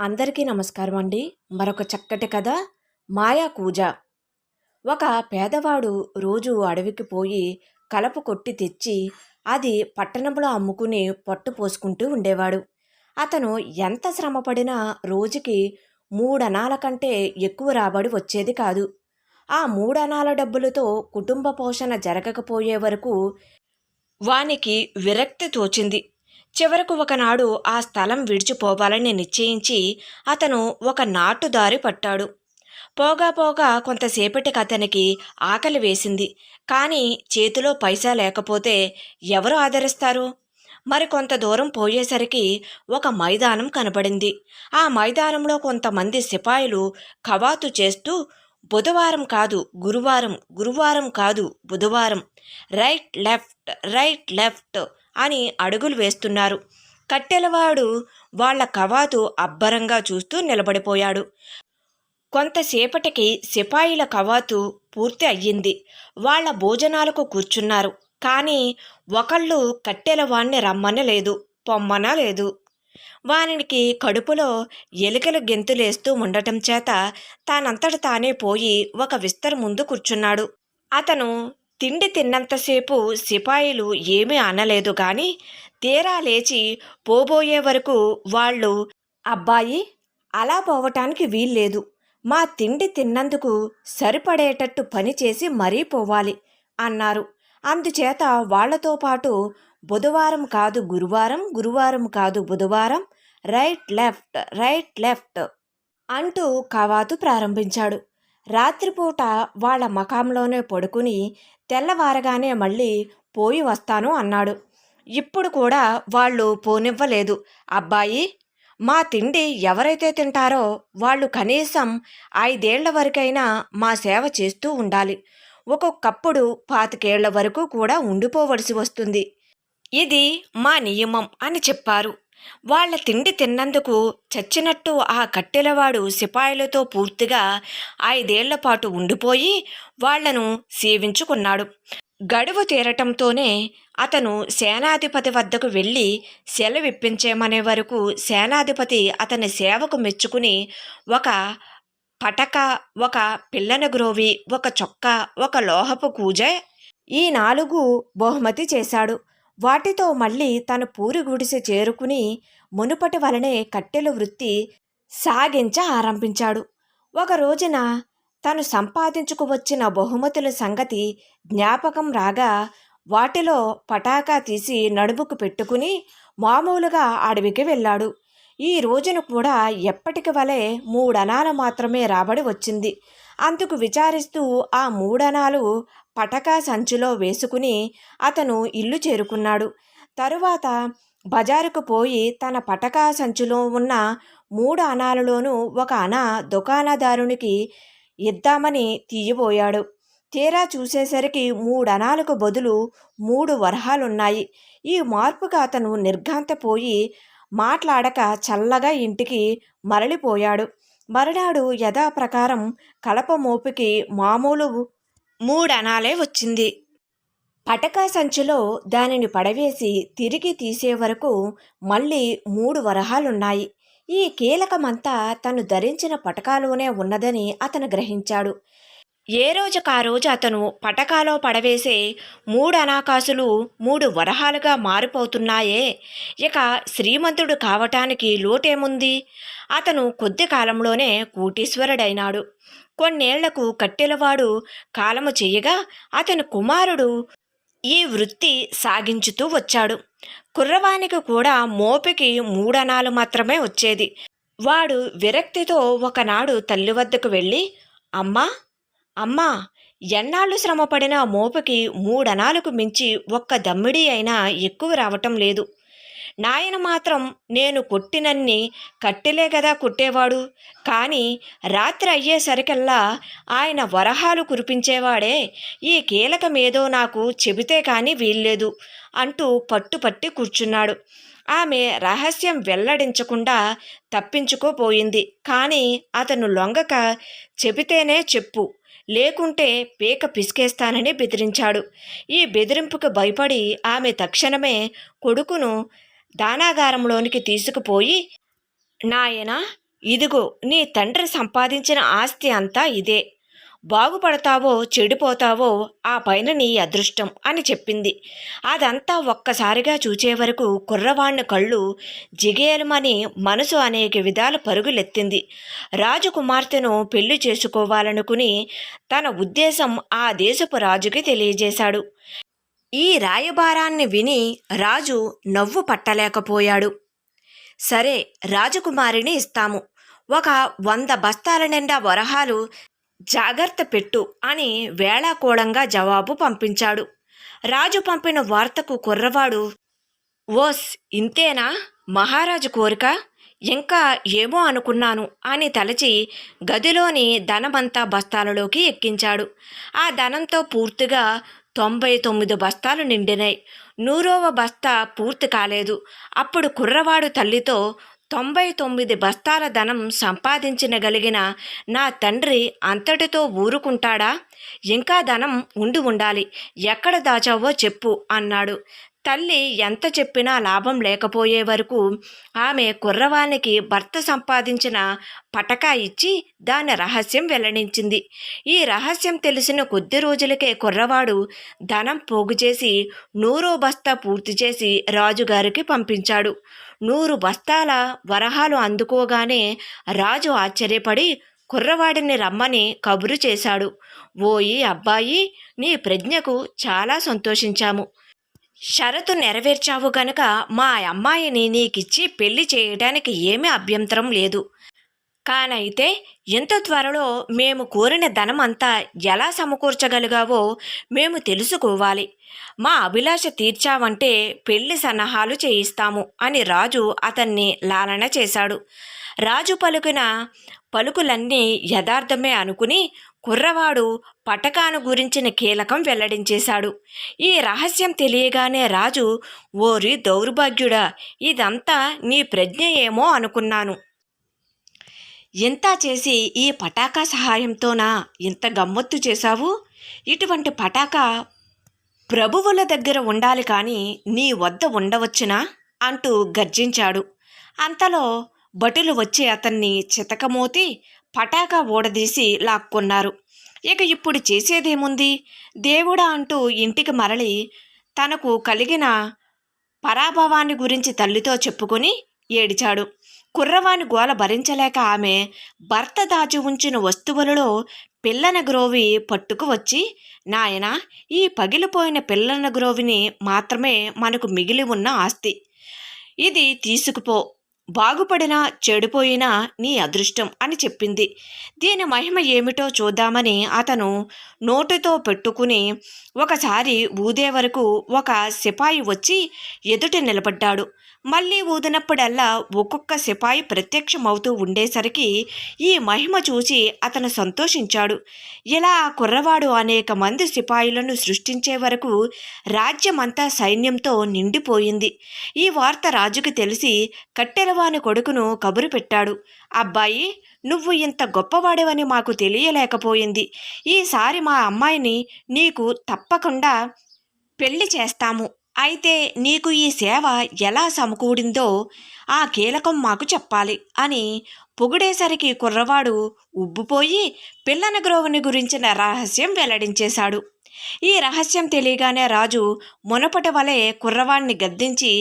అందరికీ నమస్కారం అండి. మరొక చక్కటి కథ మాయా కూజ. ఒక పేదవాడు రోజు అడవికి పోయి కలప కొట్టి తెచ్చి అది పట్టణంలో అమ్ముకుని పొట్టు పోసుకుంటూ ఉండేవాడు. అతను ఎంత శ్రమపడినా రోజుకి మూడనాల కంటే ఎక్కువ రాబడి వచ్చేది కాదు. ఆ మూడనాల డబ్బులతో కుటుంబ పోషణ జరగకపోయే వరకు వానికి విరక్తి తోచింది. చివరకు ఒకనాడు ఆ స్థలం విడిచిపోవాలని నిశ్చయించి అతను ఒక నాటుదారి పట్టాడు. పోగా పోగా కొంతసేపటికి అతనికి ఆకలి వేసింది. కానీ చేతిలో పైసా లేకపోతే ఎవరు ఆదరిస్తారు? మరి కొంత దూరం పోయేసరికి ఒక మైదానం కనబడింది. ఆ మైదానంలో కొంతమంది సిపాయిలు కవాతు చేస్తూ బుధవారం కాదు గురువారం గురువారం కాదు బుధవారం. రైట్ లెఫ్ట్ రైట్ లెఫ్ట్ అని అడుగులు వేస్తున్నారు. కట్టెలవాడు వాళ్ళ కవాతు అబ్బరంగా చూస్తూ నిలబడిపోయాడు. కొంతసేపటికి సిపాయిల కవాతు పూర్తి అయ్యింది. వాళ్ళ భోజనాలకు కూర్చున్నారు. కానీ ఒకళ్ళు కట్టెలవాణ్ణి రమ్మనలేదు పొమ్మన లేదు వానికి కడుపులో ఎలుకలు గెంతులేస్తూ ఉండటం చేత తానంతట తానే పోయి ఒక విస్తర ముందు కూర్చున్నాడు. అతను తిండి తిన్నంతసేపు సిపాయిలు ఏమీ అనలేదు కానీ తీరా లేచి పోబోయే వరకు వాళ్ళు అబ్బాయి అలా పోవటానికి వీల్లేదు. మా తిండి తిన్నందుకు సరిపడేటట్టు పని చేసి మరీ పోవాలి అన్నారు. అందుచేత వాళ్ళతో పాటు బుధవారం కాదు గురువారం గురువారం కాదు బుధవారం రైట్ లెఫ్ట్ రైట్ లెఫ్ట్ అంటూ కవాతు ప్రారంభించాడు. రాత్రిపూట వాళ్ళ మకాంలోనే పడుకుని తెల్లవారగానే మళ్ళీ పోయి వస్తాను అన్నాడు. ఇప్పుడు కూడా వాళ్ళు పోనివ్వలేదు. అబ్బాయి మా తిండి ఎవరైతే తింటారో వాళ్ళు కనీసం ఐదేళ్ళ వరకైనా మా సేవ చేస్తూ ఉండాలి. ఒక్కొక్కప్పుడు పాతికేళ్ళ వరకు కూడా ఉండిపోవలసి వస్తుంది. ఇది మా నియమం అని చెప్పారు. వాళ్ళ తిండి తిన్నందుకు చచ్చినట్టు ఆ కట్టెలవాడు సిపాయిలతో పూర్తిగా ఐదేళ్ళ పాటు ఉండిపోయి వాళ్ళను సేవించుకున్నాడు. గడువు తీరటంతోనే అతను సేనాధిపతి వద్దకు వెళ్ళి సెలవిప్పించేమనే వరకు సేనాధిపతి అతని సేవకు మెచ్చుకుని ఒక పటక ఒక పిల్లన గ్రోవి ఒక చొక్క ఒక లోహపు కూజ ఈ నాలుగు బహుమతి చేశాడు. వాటితో మళ్ళీ తన పూరి గుడిసె చేరుకుని మునుపటి వలనే కట్టెల వృత్తి సాగించ ఆరంభించాడు. ఒక రోజున తను సంపాదించుకు వచ్చిన బహుమతుల సంగతి జ్ఞాపకం రాగా వాటిలో పటాకా తీసి నడుముకు పెట్టుకుని మామూలుగా అడవికి వెళ్ళాడు. ఈ రోజున కూడా ఎప్పటికి వలె మూడనాలు మాత్రమే రాబడి వచ్చింది. అందుకు విచారిస్తూ ఆ మూడనాలు పటకా సంచిలో వేసుకుని అతను ఇల్లు చేరుకున్నాడు. తరువాత బజారుకు పోయి తన పటకా సంచిలో ఉన్న మూడు అనాలలోనూ ఒక అన దుకాణదారునికి ఇద్దామని తీయబోయాడు. తీరా చూసేసరికి మూడు అనాలకు బదులు మూడు వరహాలున్నాయి. ఈ మార్పుగా అతను నిర్ఘాంతపోయి మాట్లాడక చల్లగా ఇంటికి మరలిపోయాడు. మరునాడు యథాప్రకారం కలప మోపుకి మామూలు మూడనాలే వచ్చింది. పటకా సంచిలో దానిని పడవేసి తిరిగి తీసే వరకు మళ్ళీ మూడు వరహాలున్నాయి. ఈ కీలకమంతా తను ధరించిన పటకాలోనే ఉన్నదని అతను గ్రహించాడు. ఏ రోజుకా రోజు అతను పటకాలో పడవేసే మూడు అనాకాసులు మూడు వరహాలుగా మారిపోతున్నాయే. ఇక శ్రీమంతుడు కావటానికి లోటేముంది? అతను కొద్ది కాలంలోనే కోటీశ్వరుడైనాడు. కొన్నేళ్ళకు కట్టెలవాడు కాలము చెయ్యగా అతని కుమారుడు ఈ వృత్తి సాగించుతూ వచ్చాడు. కుర్రవానికి కూడా మోపికి మూడనాలు మాత్రమే వచ్చేది. వాడు విరక్తితో ఒకనాడు తల్లి వద్దకు వెళ్ళి అమ్మా అమ్మా ఎన్నాళ్ళు శ్రమపడిన మోపకి మూడనాలకు మించి ఒక్క దమ్మిడి అయినా ఎక్కువ రావటం లేదు. నాయన మాత్రం నేను కొట్టినన్ని కట్టెలే కదా కొట్టేవాడు. కానీ రాత్రి అయ్యేసరికల్లా ఆయన వరహాలు కురిపించేవాడే. ఈ కీలకమేదో నాకు చెబితే కానీ వీల్లేదు అంటూ పట్టుపట్టి కూర్చున్నాడు. ఆమె రహస్యం వెల్లడించకుండా తప్పించుకోపోయింది. కానీ అతను లొంగక చెబితేనే చెప్పు. లేకుంటే పీక పిసికేస్తానని బెదిరించాడు. ఈ బెదిరింపుకు భయపడి ఆమె తక్షణమే కొడుకును దానాగారంలోనికి తీసుకుపోయి నాయన ఇదిగో నీ తండ్రి సంపాదించిన ఆస్తి అంతా ఇదే. బాగుపడతావో చెడిపోతావో ఆ పైన నీ అదృష్టం అని చెప్పింది. అదంతా ఒక్కసారిగా చూచే వరకు కుర్రవాణ్ణి కళ్ళు జిగేలమని మనసు అనేక విధాల పరుగులెత్తింది. రాజకుమార్తెను పెళ్ళి చేసుకోవాలనుకుని తన ఉద్దేశం ఆ దేశపు రాజుకి తెలియజేశాడు. ఈ రాయబారాన్ని విని రాజు నవ్వు పట్టలేకపోయాడు. సరే రాజకుమారిని ఇస్తాము. ఒక వంద బస్తాల నిండా వరహాలు జాగ్రత్త పెట్టు అని వేళాకోళంగా జవాబు పంపించాడు. రాజు పంపిన వార్తకు కుర్రవాడు ఓస్ ఇంతేనా? మహారాజు కోరిక? ఇంకా ఏమో అనుకున్నాను అని తలచి గదిలోని ధనమంతా బస్తాలలోకి ఎక్కించాడు. ఆ ధనంతో పూర్తిగా తొంభై తొమ్మిది బస్తాలు నిండినాయి. నూరవ బస్తా పూర్తి కాలేదు. అప్పుడు కుర్రవాడు తల్లితో తొంభై తొమ్మిది బస్తాల ధనం సంపాదించగలిగిన నా తండ్రి అంతటితో ఊరుకుంటాడా? ఇంకా ధనం ఉండి ఉండాలి. ఎక్కడ దాచావో చెప్పు అన్నాడు. తల్లి ఎంత చెప్పినా లాభం లేకపోయే వరకు ఆమె కుర్రవానికి భర్త సంపాదించిన పటకా ఇచ్చి దాని రహస్యం వెల్లడించింది. ఈ రహస్యం తెలిసిన కొద్ది రోజులకే కుర్రవాడు ధనం పోగు చేసి నూరో బస్తా పూర్తి చేసి రాజుగారికి పంపించాడు. నూరు బస్తాల వరహాలు అందుకోగానే రాజు ఆశ్చర్యపడి కుర్రవాడిని రమ్మని కబురు చేశాడు. ఓయి అబ్బాయి నీ ప్రజ్ఞకు చాలా సంతోషించాము. షరతు నెరవేర్చావు గనుక మా అమ్మాయిని నీకిచ్చి పెళ్ళి చేయడానికి ఏమీ అభ్యంతరం లేదు. కానైతే ఎంత త్వరలో మేము కోరిన ధనమంతా ఎలా సమకూర్చగలిగావో మేము తెలుసుకోవాలి. మా అభిలాష తీర్చావంటే పెళ్ళి సన్నాహాలు చేయిస్తాము అని రాజు అతన్ని లాలన చేశాడు. రాజు పలుకిన పలుకులన్నీ యథార్థమే అనుకుని కుర్రవాడు పటకాను గురించిన కీలకం వెల్లడించేశాడు. ఈ రహస్యం తెలియగానే రాజు ఓరి దౌర్భాగ్యుడా ఇదంతా నీ ప్రజ్ఞ ఏమో అనుకున్నాను. ఎంత చేసి ఈ పటాకా సహాయంతోనా ఇంత గమ్మత్తు చేశావు? ఇటువంటి పటాకా ప్రభువుల దగ్గర ఉండాలి కానీ నీ వద్ద ఉండవచ్చునా? అంటూ గర్జించాడు. అంతలో భటులు వచ్చి అతన్ని చితకమోతి పటాకా ఓడదీసి లాక్కున్నారు. ఇక ఇప్పుడు చేసేదేముంది? దేవుడా అంటూ ఇంటికి మరలి తనకు కలిగిన పరాభవాన్ని గురించి తల్లితో చెప్పుకొని ఏడిచాడు. కుర్రవాని గోల భరించలేక ఆమె భర్త దాచి ఉంచిన వస్తువులలో పిల్లన గ్రోవి పట్టుకు వచ్చి నాయన ఈ పగిలిపోయిన పిల్లన గ్రోవిని మాత్రమే మనకు మిగిలి ఉన్న ఆస్తి. ఇది తీసుకుపో. బాగుపడినా చెడిపోయినా నీ అదృష్టం అని చెప్పింది. దీని మహిమ ఏమిటో చూద్దామని అతను నోటితో పెట్టుకుని ఒకసారి ఊదే వరకు ఒక సిపాయి వచ్చి ఎదుట నిలబడ్డాడు. మళ్ళీ ఊదినప్పుడల్లా ఒక్కొక్క సిపాయి ప్రత్యక్షమవుతూ ఉండేసరికి ఈ మహిమ చూసి అతను సంతోషించాడు. ఇలా ఆ కుర్రవాడు అనేక మంది సిపాయిలను సృష్టించే వరకు రాజ్యమంతా సైన్యంతో నిండిపోయింది. ఈ వార్త రాజుకి తెలిసి కట్టెలవాని కొడుకును కబురు పెట్టాడు. అబ్బాయి నువ్వు ఇంత గొప్పవాడేవని మాకు తెలియలేకపోయింది. ఈసారి మా అమ్మాయిని నీకు తప్పకుండా పెళ్ళి చేస్తాము. అయితే నీకు ఈ సేవ ఎలా సమకూడిందో ఆ కీలకం మాకు చెప్పాలి అని పొగిడేసరికి కుర్రవాడు ఉబ్బుపోయి పిల్లన గ్రోవుని గురించిన రహస్యం వెల్లడించేశాడు. ఈ రహస్యం తెలియగానే రాజు మునపటి వలె కుర్రవాణ్ణి గద్దించి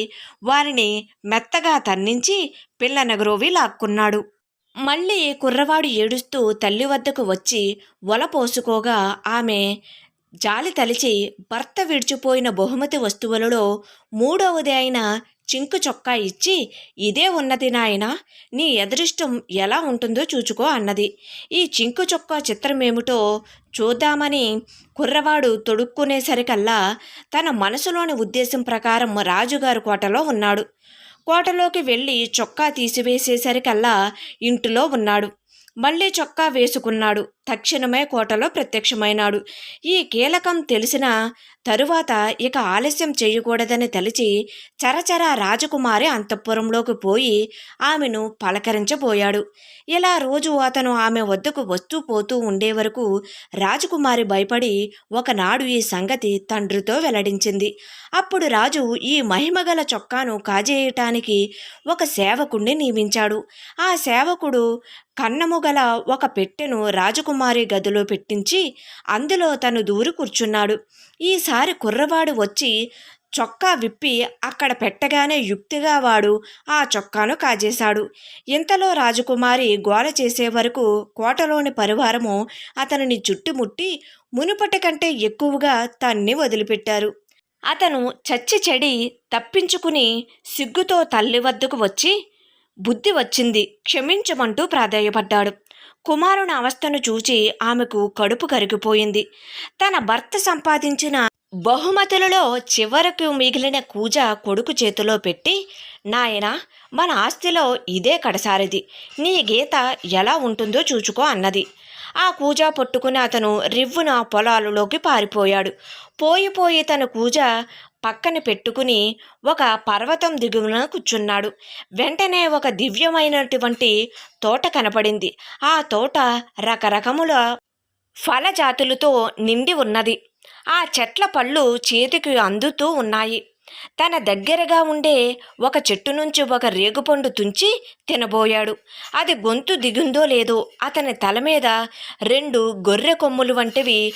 వారిని మెత్తగా తన్నించి పిల్లన గ్రోవి లాక్కున్నాడు. మళ్ళీ కుర్రవాడు ఏడుస్తూ తల్లి వద్దకు వచ్చి వలపోసుకోగా ఆమె జాలి తలిచి భర్త విడిచిపోయిన బహుమతి వస్తువులలో మూడవది అయిన చింకు చొక్కా ఇచ్చి ఇదే ఉన్నది నాయన నీ అదృష్టం ఎలా ఉంటుందో చూచుకో అన్నది. ఈ చింకు చొక్కా చిత్రమేమిటో చూద్దామని కుర్రవాడు తొడుక్కునేసరికల్లా తన మనసులోని ఉద్దేశం ప్రకారం రాజుగారు కోటలో ఉన్నాడు. కోటలోకి వెళ్ళి చొక్కా తీసివేసేసరికల్లా ఇంటిలో ఉన్నాడు. మళ్ళీ చొక్కా వేసుకున్నాడు. తక్షణమే కోటలో ప్రత్యక్షమైనాడు. ఈ కీలకం తెలిసిన తరువాత ఇక ఆలస్యం చేయకూడదని తలిచి చరచర రాజకుమారి అంతఃపురంలోకి పోయి ఆమెను పలకరించబోయాడు. ఇలా రోజు అతను ఆమె వద్దకు వస్తూ పోతూ ఉండే వరకు రాజకుమారి భయపడి ఒకనాడు ఈ సంగతి తండ్రితో వెల్లడించింది. అప్పుడు రాజు ఈ మహిమగల చొక్కాను కాజేయటానికి ఒక సేవకుణ్ణి నియమించాడు. ఆ సేవకుడు కన్నము గల ఒక పెట్టెను రాజకుమారి గదిలో పెట్టించి అందులో తను దూరి కూర్చున్నాడు. ఈసారి కుర్రవాడు వచ్చి చొక్కా విప్పి అక్కడ పెట్టగానే యుక్తిగా వాడు ఆ చొక్కాను కాజేశాడు. ఇంతలో రాజకుమారి గోల చేసే వరకు కోటలోని పరివారము అతనిని చుట్టుముట్టి మునుపటి కంటే ఎక్కువగా తన్ని వదిలిపెట్టారు. అతను చచ్చి చెడి తప్పించుకుని సిగ్గుతో తల్లి వద్దకు వచ్చి బుద్ధి వచ్చింది క్షమించమంటూ ప్రాధేయపడ్డాడు. కుమారుని అవస్థను చూచి ఆమెకు కడుపు కరిగిపోయింది. తన భర్త సంపాదించిన బహుమతులలో చివరకు మిగిలిన కూజ కొడుకు చేతిలో పెట్టి నాయన మన ఆస్తిలో ఇదే కడసారిది. నీ గీత ఎలా ఉంటుందో చూచుకో అన్నది. ఆ కూజ పట్టుకుని అతను రివ్వున పొలాలలోకి పారిపోయాడు. పోయి పోయి తన కూజ పక్కన పెట్టుకుని ఒక పర్వతం దిగువన కూర్చున్నాడు. వెంటనే ఒక దివ్యమైనటువంటి తోట కనపడింది. ఆ తోట రకరకముల ఫలజాతులతో నిండి ఉన్నది. ఆ చెట్ల పళ్ళు చేతికి అందుతూ ఉన్నాయి. తన దగ్గరగా ఉండే ఒక చెట్టు నుంచి ఒక రేగుపండు తుంచి తినబోయాడు. అది గొంతు దిగుందో లేదో అతని తల మీద రెండు గొర్రె కొమ్ములు వంటివి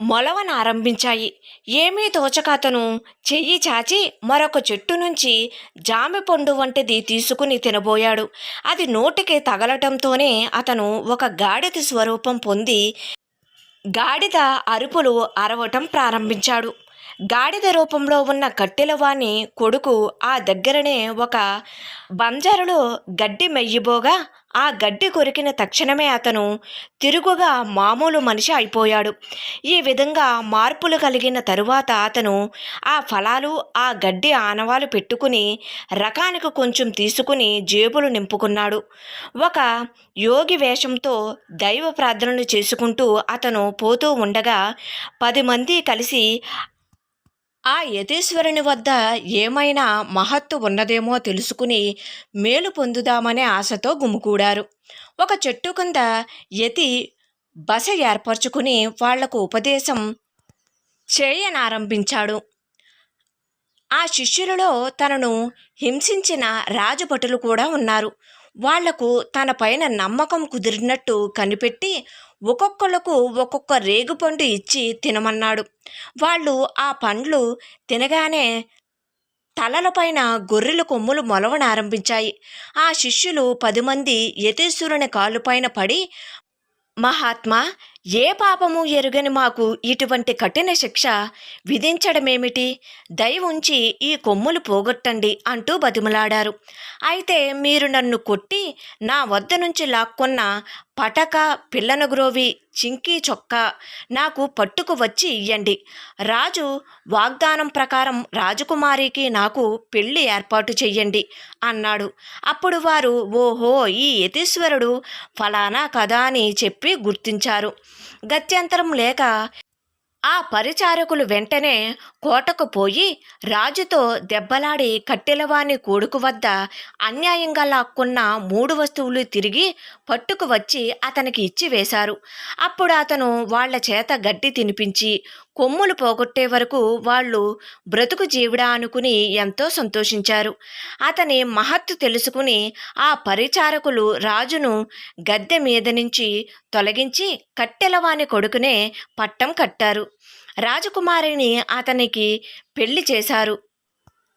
మొలవనారంభించాయి ఏమీ తోచక అతను చెయ్యి చాచి మరొక చెట్టు నుంచి జామి పండు వంటిది తీసుకుని తినబోయాడు. అది నోటికి తగలటంతోనే అతను ఒక గాడిద స్వరూపం పొంది గాడిద అరుపులు అరవటం ప్రారంభించాడు. గాడిద రూపంలో ఉన్న కట్టెలవాణి కొడుకు ఆ దగ్గరనే ఒక బంజారులో గడ్డి మెయ్యిబోగా ఆ గడ్డి కొరికిన తక్షణమే అతను తిరుగుగా మామూలు మనిషి అయిపోయాడు. ఈ విధంగా మార్పులు కలిగిన తరువాత అతను ఆ ఫలాలు ఆ గడ్డి ఆనవాలు పెట్టుకుని రకానికి కొంచెం తీసుకుని జేబులు నింపుకున్నాడు. ఒక యోగి వేషంతో దైవ ప్రార్థనలు చేసుకుంటూ అతను పోతూ ఉండగా పది మంది కలిసి ఆ యతీశ్వరుని వద్ద ఏమైనా మహత్తు ఉన్నదేమో తెలుసుకుని మేలు పొందుదామనే ఆశతో గుమికూడారు. ఒక చెట్టు కింద యతి బస ఏర్పరచుకుని వాళ్ళకు ఉపదేశం చేయనారంభించాడు. ఆ శిష్యులలో తనను హింసించిన రాజభటులు కూడా ఉన్నారు. వాళ్ళకు తన పైన నమ్మకం కుదిరినట్టు కనిపెట్టి ఒక్కొక్కలకు ఒక్కొక్క రేగుపండు ఇచ్చి తినమన్నాడు. వాళ్ళు ఆ పండ్లు తినగానే తలలపైన గొర్రెల కొమ్ములు మొలవనారంభించాయి. ఆ శిష్యులు పది మంది యతీశ్వరుని కాలుపైన పడి మహాత్మా ఏ పాపము ఎరుగని మాకు ఇటువంటి కఠిన శిక్ష? విధించడమేమిటి? దయ ఉంచి ఈ కొమ్ములు పోగొట్టండి అంటూ బతిమలాడారు. అయితే మీరు నన్ను కొట్టి నా వద్ద నుంచి లాక్కున్న పటక పిల్లనగ్రోవి చింకీ చొక్క నాకు పట్టుకు వచ్చి ఇయ్యండి. రాజు వాగ్దానం ప్రకారం రాజకుమారికి నాకు పెళ్ళి ఏర్పాటు చెయ్యండి అన్నాడు. అప్పుడు వారు ఓహో ఈ యతీశ్వరుడు ఫలానా కదా అని చెప్పి గుర్తించారు. గత్యంతరం లేక ఆ పరిచారకులు వెంటనే కోటకు పోయి రాజుతో దెబ్బలాడి కట్టెలవాని కొడుకు వద్ద అన్యాయంగా లాక్కున్న మూడు వస్తువులు తిరిగి పట్టుకు వచ్చి అతనికి ఇచ్చి వేశారు. అప్పుడు అతను వాళ్ళ చేత గడ్డి తినిపించి కొమ్ములు పోగొట్టే వరకు వాళ్ళు బ్రతుకు జీవుడా అనుకుని ఎంతో సంతోషించారు. అతని మహత్తు తెలుసుకుని ఆ పరిచారకులు రాజును గద్దె మీద నుంచి తొలగించి కట్టెలవాని కొడుకునే పట్టం కట్టారు. రాజకుమారిని అతనికి పెళ్ళి చేశారు.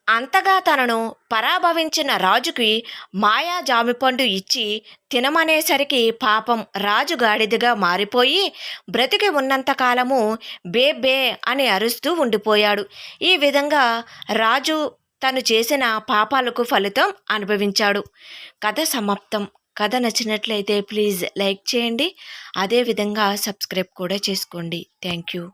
అంతగా తనను పరాభవించిన రాజుకి మాయా జామిపండు ఇచ్చి తినమనేసరికి పాపం రాజు గాడిదగా మారిపోయి బ్రతికి ఉన్నంతకాలము బే బే అని అరుస్తూ ఉండిపోయాడు. ఈ విధంగా రాజు తను చేసిన పాపాలకు ఫలితం అనుభవించాడు. కథ సమాప్తం. కథ నచ్చినట్లయితే ప్లీజ్ లైక్ చేయండి. అదేవిధంగా సబ్స్క్రైబ్ కూడా చేసుకోండి. Thank you.